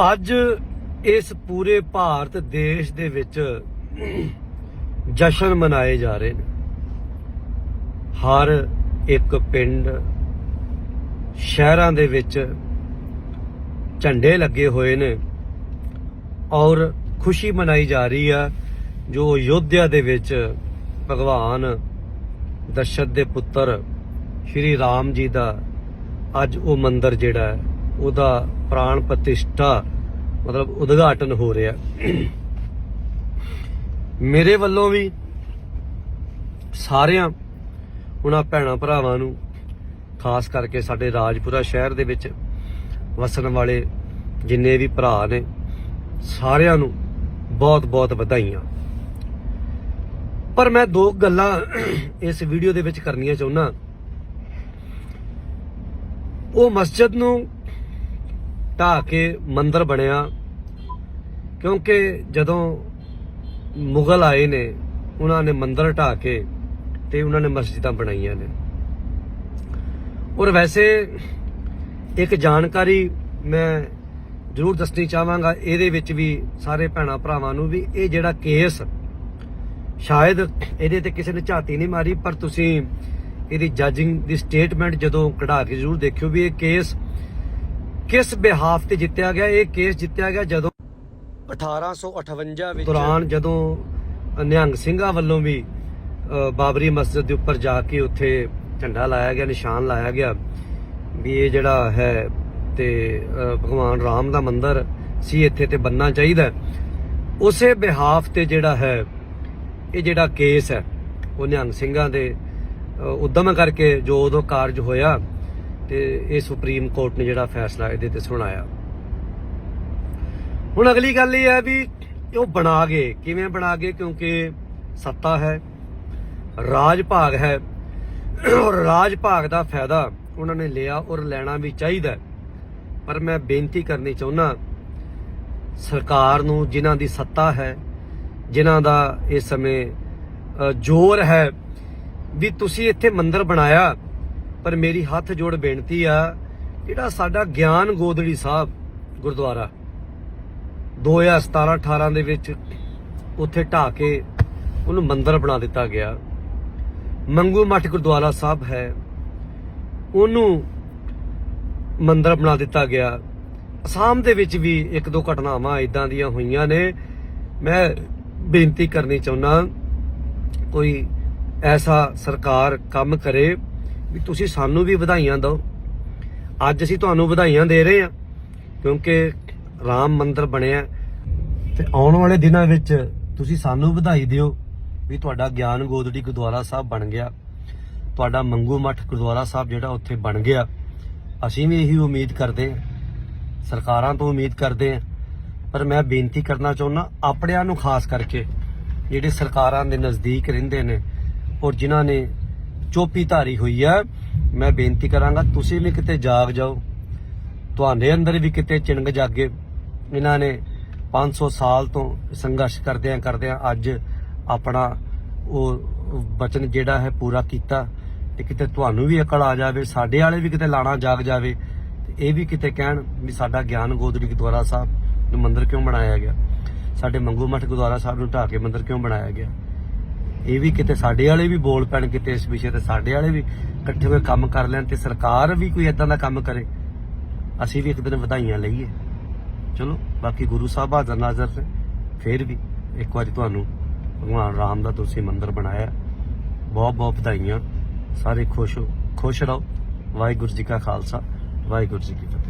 ਅੱਜ ਇਸ ਪੂਰੇ ਭਾਰਤ ਦੇਸ਼ ਦੇ ਵਿੱਚ ਜਸ਼ਨ ਮਨਾਏ ਜਾ ਰਹੇ ਨੇ। ਹਰ ਇੱਕ ਪਿੰਡ, ਸ਼ਹਿਰਾਂ ਦੇ ਵਿੱਚ ਝੰਡੇ ਲੱਗੇ ਹੋਏ ਨੇ ਔਰ ਖੁਸ਼ੀ ਮਨਾਈ ਜਾ ਰਹੀ ਆ, ਜੋ ਯੋਧਿਆ ਦੇ ਵਿੱਚ ਭਗਵਾਨ ਦਸ਼ਰਥ ਦੇ ਪੁੱਤਰ ਸ਼੍ਰੀ ਰਾਮ ਜੀ ਦਾ ਅੱਜ ਉਹ ਮੰਦਿਰ ਜਿਹੜਾ ਹੈ। ਉਹਦਾ ਪ੍ਰਾਣ ਪ੍ਰਤਿਸ਼ਠਾ, ਮਤਲਬ ਉਦਘਾਟਨ ਹੋ ਰਿਹਾ। ਮੇਰੇ ਵੱਲੋਂ ਵੀ ਸਾਰਿਆਂ, ਉਹਨਾਂ ਭੈਣਾਂ ਭਰਾਵਾਂ ਨੂੰ, ਖਾਸ ਕਰਕੇ ਸਾਡੇ ਰਾਜਪੁਰਾ ਸ਼ਹਿਰ ਦੇ ਵਿੱਚ ਵਸਣ ਵਾਲੇ ਜਿੰਨੇ ਵੀ ਭਰਾ ਨੇ, ਸਾਰਿਆਂ ਨੂੰ ਬਹੁਤ ਬਹੁਤ ਵਧਾਈਆਂ। ਪਰ ਮੈਂ ਦੋ ਗੱਲਾਂ ਇਸ ਵੀਡੀਓ ਦੇ ਵਿੱਚ ਕਰਨੀਆਂ ਚਾਹੁੰਦਾ। ਉਹ ਮਸਜਿਦ ਨੂੰ ਢਾਹ ਕੇ ਮੰਦਿਰ ਬਣਿਆ। ਕਿਉਂਕਿ ਜਦੋਂ ਮੁਗਲ ਆਏ ਨੇ, ਉਹਨਾਂ ਨੇ ਮੰਦਿਰ ਢਾਹ ਕੇ ਤੇ ਉਹਨਾਂ ਨੇ ਮਸਜਿਦਾਂ ਬਣਾਈਆਂ ਨੇ। ਔਰ ਵੈਸੇ ਇੱਕ ਜਾਣਕਾਰੀ ਮੈਂ ਜ਼ਰੂਰ ਦੱਸਣੀ ਚਾਹਾਂਗਾ, ਇਹਦੇ ਵਿੱਚ ਵੀ ਸਾਰੇ ਭੈਣਾਂ ਭਰਾਵਾਂ ਨੂੰ ਵੀ, ਇਹ ਜਿਹੜਾ ਕੇਸ ਸ਼ਾਇਦ ਇਹਦੇ ਤੇ ਕਿਸੇ ਨੇ ਝਾਤੀ ਨਹੀਂ ਮਾਰੀ, ਪਰ ਤੁਸੀਂ ਇਹਦੀ ਜੱਜਿੰਗ ਦੀ ਸਟੇਟਮੈਂਟ ਜਦੋਂ ਕਢਾ ਕੇ ਜ਼ਰੂਰ ਦੇਖਿਓ ਵੀ ਇਹ ਕੇਸ ਕਿਸ ਬਿਹਾਫ ਤੇ ਜਿੱਤਿਆ ਗਿਆ ਇਹ ਕੇਸ ਜਿੱਤਿਆ ਗਿਆ ਜਦੋਂ 1858 ਵਿੱਚ ਦੌਰਾਨ ਜਦੋਂ ਨਿਹੰਗ ਸਿੰਘਾਂ ਵੱਲੋਂ ਵੀ ਬਾਬਰੀ ਮਸਜਿਦ ਦੇ ਉੱਪਰ ਜਾ ਕੇ ਉੱਥੇ ਝੰਡਾ ਲਾਇਆ ਗਿਆ ਨਿਸ਼ਾਨ ਲਾਇਆ ਗਿਆ ਵੀ ਇਹ ਜਿਹੜਾ ਹੈ ਤੇ ਭਗਵਾਨ ਰਾਮ ਦਾ ਮੰਦਿਰ ਸੀ ਇੱਥੇ ਤੇ ਬੰਨਣਾ ਚਾਹੀਦਾ। ਉਸੇ ਬਿਹਾਫ ਤੇ ਜਿਹੜਾ ਹੈ ਇਹ ਜਿਹੜਾ ਕੇਸ ਹੈ ਉਹ ਨਿਹੰਗ ਸਿੰਘਾਂ ਦੇ ਉਦਮ ਕਰਕੇ ਜੋ ਉਦੋਂ ਕਾਰਜ ਹੋਇਆ ਤੇ ਇਹ ਸੁਪਰੀਮ ਕੋਰਟ ਨੇ ਜਿਹੜਾ ਫੈਸਲਾ ਇਹਦੇ ਤੇ ਸੁਣਾਇਆ। ਹੁਣ ਅਗਲੀ ਗੱਲ ਇਹ ਹੈ ਵੀ ਉਹ ਬਣਾ ਗਏ। ਕਿਵੇਂ ਬਣਾ ਗਏ? ਕਿਉਂਕਿ ਸੱਤਾ ਹੈ, ਰਾਜ ਭਾਗ ਹੈ। ਔਰ ਰਾਜ ਭਾਗ ਦਾ ਫਾਇਦਾ ਉਹਨਾਂ ਨੇ ਲਿਆ ਔਰ ਲੈਣਾ ਵੀ ਚਾਹੀਦਾ ਪਰ ਮੈਂ ਬੇਨਤੀ ਕਰਨੀ ਚਾਹੁੰਦਾ ਸਰਕਾਰ ਨੂੰ ਜਿਨ੍ਹਾਂ ਦੀ ਸੱਤਾ ਹੈ, ਜਿਨ੍ਹਾਂ ਦਾ ਇਸ ਸਮੇਂ ਜ਼ੋਰ ਹੈ, ਵੀ ਤੁਸੀਂ ਇੱਥੇ ਮੰਦਰ ਬਣਾਇਆ। ਪਰ ਮੇਰੀ ਹੱਥ ਜੋੜ ਬੇਨਤੀ ਆ, ਜਿਹੜਾ ਸਾਡਾ ਗਿਆਨ ਗੋਦੜੀ ਸਾਹਿਬ, ਗੁਰਦੁਆਰਾ 2017-18 ਦੇ ਵਿੱਚ ਉੱਥੇ ਢਾ ਕੇ ਉਹਨੂੰ ਮੰਦਰ ਬਣਾ ਦਿੱਤਾ ਗਿਆ। ਮੰਗੂ ਮੱਠ ਗੁਰਦੁਆਰਾ ਸਾਹਿਬ ਹੈ। ਉਹਨੂੰ ਮੰਦਰ ਬਣਾ ਦਿੱਤਾ ਗਿਆ। ਅਸਾਮ ਦੇ ਵਿੱਚ ਵੀ ਇੱਕ ਦੋ ਘਟਨਾਵਾਂ ਇਦਾਂ ਦੀਆਂ ਹੋਈਆਂ ਨੇ। ਮੈਂ ਬੇਨਤੀ ਕਰਨੀ ਚਾਹੁੰਦਾ, ਕੋਈ ਐਸਾ ਸਰਕਾਰ ਕੰਮ ਕਰੇ ਵੀ ਤੁਸੀਂ ਸਾਨੂੰ ਵੀ ਵਧਾਈਆਂ ਦਿਓ। ਅੱਜ ਅਸੀਂ ਤੁਹਾਨੂੰ ਵਧਾਈਆਂ ਦੇ ਰਹੇ ਹਾਂ, ਕਿਉਂਕਿ ਰਾਮ ਮੰਦਿਰ ਬਣਿਆ ਤੇ ਆਉਣ ਵਾਲੇ ਦਿਨਾਂ ਵਿੱਚ ਤੁਸੀਂ ਸਾਨੂੰ ਵਧਾਈ ਦਿਓ ਵੀ ਤੁਹਾਡਾ ਗਿਆਨ ਗੋਦੜੀ ਗੁਰਦੁਆਰਾ ਸਾਹਿਬ ਬਣ ਗਿਆ। ਤੁਹਾਡਾ ਮੰਗੂ ਮੱਠ ਗੁਰਦੁਆਰਾ ਸਾਹਿਬ ਜਿਹੜਾ ਉੱਥੇ ਬਣ ਗਿਆ। ਅਸੀਂ ਵੀ ਇਹੀ ਉਮੀਦ ਕਰਦੇ ਹਾਂ, ਸਰਕਾਰਾਂ ਤੋਂ ਉਮੀਦ ਕਰਦੇ ਹਾਂ। ਪਰ ਮੈਂ ਬੇਨਤੀ ਕਰਨਾ ਚਾਹੁੰਦਾ, ਆਪਣਿਆਂ ਨੂੰ ਖਾਸ ਕਰਕੇ ਜਿਹੜੇ ਸਰਕਾਰਾਂ ਦੇ ਨਜ਼ਦੀਕ ਰਹਿੰਦੇ ਨੇ ਔਰ ਜਿਨ੍ਹਾਂ ਨੇ ਚੋਪੀ ਧਾਰੀ ਹੋਈ ਹੈ ਮੈਂ ਬੇਨਤੀ ਕਰਾਂਗਾ, ਤੁਸੀਂ ਵੀ ਕਿਤੇ ਜਾਗ ਜਾਓ। ਤੁਹਾਡੇ ਅੰਦਰ ਵੀ ਕਿਤੇ ਚਿੰਗ ਜਾਗੇ। ਇਹਨਾਂ ਨੇ 500 ਸਾਲ ਤੋਂ ਸੰਘਰਸ਼ ਕਰਦਿਆਂ ਕਰਦਿਆਂ ਅੱਜ ਆਪਣਾ ਉਹ ਬਚਨ ਜਿਹੜਾ ਹੈ ਪੂਰਾ ਕੀਤਾ। ਤੇ ਕਿਤੇ ਤੁਹਾਨੂੰ ਵੀ ਅਕਲ ਆ ਜਾਵੇ, ਸਾਡੇ ਵਾਲੇ ਵੀ ਕਿਤੇ ਲਾਣਾ ਜਾਗ ਜਾਵੇ, ਤੇ ਇਹ ਵੀ ਕਿਤੇ ਕਹਿਣ ਵੀ ਸਾਡਾ ਗਿਆਨ ਗੋਦੜੀ ਗੁਰਦੁਆਰਾ ਸਾਹਿਬ ਨੂੰ ਮੰਦਿਰ ਕਿਉਂ ਬਣਾਇਆ ਗਿਆ? ਸਾਡੇ ਮੰਗੂ ਮੱਠ ਗੁਰਦੁਆਰਾ ਸਾਹਿਬ ਨੂੰ ਢਾਹ ਕੇ ਮੰਦਿਰ ਕਿਉਂ ਬਣਾਇਆ ਗਿਆ? ਇਹ ਵੀ ਕਿਤੇ ਸਾਡੇ ਵਾਲੇ ਵੀ ਬੋਲ ਪੈਣ ਕਿਤੇ ਇਸ ਵਿਸ਼ੇ ਤੇ ਸਾਡੇ ਵਾਲੇ ਵੀ ਇਕੱਠੇ ਹੋਏ ਕੰਮ ਕਰ ਲੈਣ ਤੇ ਸਰਕਾਰ ਵੀ ਕੋਈ ਇਦਾਂ ਦਾ ਕੰਮ ਕਰੇ, ਅਸੀਂ ਵੀ ਇੱਕ ਦਿਨ ਵਧਾਈਆਂ ਲਈਏ। ਚਲੋ, ਬਾਕੀ ਗੁਰੂ ਸਾਹਿਬ ਹਾਜ਼ਰ ਨਾਜ਼ਰ ਨੇ, ਫੇਰ ਵੀ ਇੱਕ ਵਾਰੀ ਤੁਹਾਨੂੰ ਭਗਵਾਨ ਰਾਮ ਦਾ ਤੁਸੀਂ ਮੰਦਿਰ ਬਣਾਇਆ। ਬਹੁਤ ਬਹੁਤ ਵਧਾਈਆਂ। ਸਾਰੇ ਖੁਸ਼ ਹੋ, ਖੁਸ਼ ਰਹੋ। ਵਾਹਿਗੁਰੂ ਜੀ ਕਾ ਖਾਲਸਾ, ਵਾਹਿਗੁਰੂ ਜੀ ਕੀ ਫਤਿਹ।